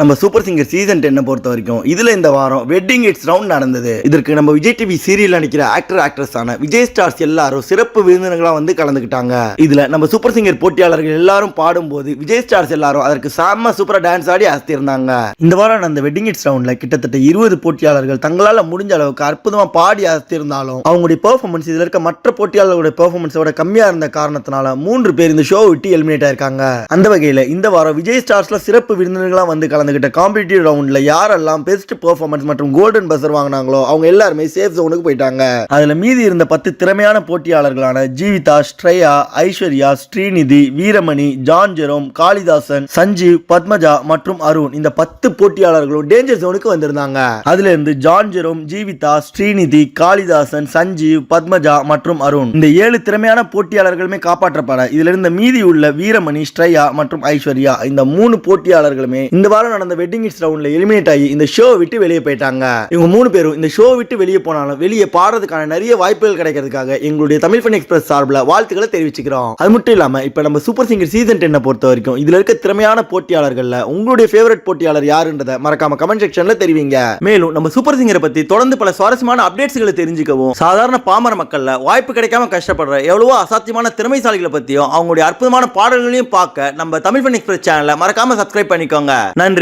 நம்ம super singer season டென்னை பொறுத்த வரைக்கும் இதில் இந்த வாரம் வெட்டிங் இட்ஸ் ரவுண்ட் நடந்தது. இதற்கு நம்ம விஜய் டிவி சீரியல் நடிக்கிற ஆக்டர் ஆக்ட்ரஸ் ஆன விஜய் ஸ்டார்ஸ் எல்லாரும் சிறப்பு விருந்தினர்களாக வந்து கலந்துக்கிட்டாங்க இதில் நம்ம சூப்பர் சிங்கர் போட்டியாளர்கள் எல்லாரும் பாடும்போது விஜய் ஸ்டார்ஸ் எல்லாரும் அதற்கு செம்ம சூப்பராக டான்ஸ் ஆடி அசத்திருந்தாங்க இந்த வாரம் நடந்த வெட்டிங் இட்ஸ் ரவுண்டில் கிட்டத்தட்ட இருபது போட்டியாளர்கள் தங்களால் முடிஞ்ச அளவுக்கு அற்புதமாக பாடி அசத்திருந்தாலும் அவங்களுடைய பெர்ஃபார்மன்ஸ் இதில் இருக்க மற்ற போட்டியாளர்களுடைய பெர்ஃபார்மன்ஸோட கம்மியாக இருந்த காரணத்தினால மூன்று பேர் இந்த ஷோ விட்டு எலிமினேட் ஆயிருக்காங்க. அந்த வகையில் இந்த வாரம் விஜய் ஸ்டார்ஸில் சிறப்பு விருந்தினர்களாக வந்து கலந்து கலந்துக்கிட்ட காம்படிட்டிவ் ரவுண்ட்ல யாரெல்லாம் பெஸ்ட் பெர்ஃபார்மன்ஸ் மற்றும் கோல்டன் பஸ்ஸர் வாங்கினாங்களோ அவங்க எல்லாருமே சேஃப் ஜோனுக்கு போயிட்டாங்க. அதுல மீதி இருந்த பத்து திறமையான போட்டியாளர்களான ஜீவிதா ஸ்ட்ரேயா ஐஸ்வர்யா ஸ்ரீநிதி வீரமணி ஜான் ஜெரோம் காளிதாசன் சஞ்சீவ் பத்மஜா மற்றும் அருண் இந்த பத்து போட்டியாளர்களும் டேஞ்சர் ஜோனுக்கு வந்திருந்தாங்க. அதுல இருந்து ஜான் ஜெரோம் ஜீவிதா ஸ்ரீநிதி காளிதாசன் சஞ்சீவ் பத்மஜா மற்றும் அருண் இந்த ஏழு திறமையான போட்டியாளர்களுமே காப்பாற்றப்பட இதுல இருந்த மீதி உள்ள வீரமணி ஸ்ட்ரையா மற்றும் ஐஸ்வர்யா இந்த மூணு போட்டியாளர்களுமே இந்த வாரம் நடந்த வெட்டிங் இட்ஸ் ரவுண்ட்ல எலிமினேட் ஆகி இந்த ஷோ விட்டு வெளியே போயிட்டாங்க. இவங்க மூணு பேரும் இந்த ஷோ விட்டு வெளியே போனாலும் வெளியே பாடுறதுக்கான நிறைய வாய்ப்புகள் கிடைக்கிறதுக்காக எங்களுடைய தமிழ் ஃபன் எக்ஸ்பிரஸ் சார்பில் வாழ்த்துக்களை தெரிவிச்சுக்கிறோம். அது மட்டும் இல்லாம இப்ப நம்ம சூப்பர் சிங்கர் சீசன் டென்னை பொறுத்த வரைக்கும் இதுல இருக்க திறமையான போட்டியாளர்கள் உங்களுடைய ஃபேவரட் போட்டியாளர் யாருன்றதை மறக்காம கமெண்ட் செக்ஷன்ல தெரிவிங்க. மேலும் நம்ம சூப்பர் சிங்கரை பத்தி தொடர்ந்து பல சுவாரஸ்யமான அப்டேட்ஸ்களை தெரிஞ்சுக்கவும் சாதாரண பாமர மக்கள்ல வாய்ப்பு கிடைக்காம கஷ்டப்படுற எவ்வளவோ அசாத்தியமான திறமைசாலிகளை பத்தியும் அவங்களுடைய அற்புதமான பாடல்களையும் பார்க்க நம்ம தமிழ் ஃபன் எக்ஸ்பிரஸ் சேனலை மறக்காம சப்ஸ்கிரைப் பண்ணிக்கோங்க. நன்றி.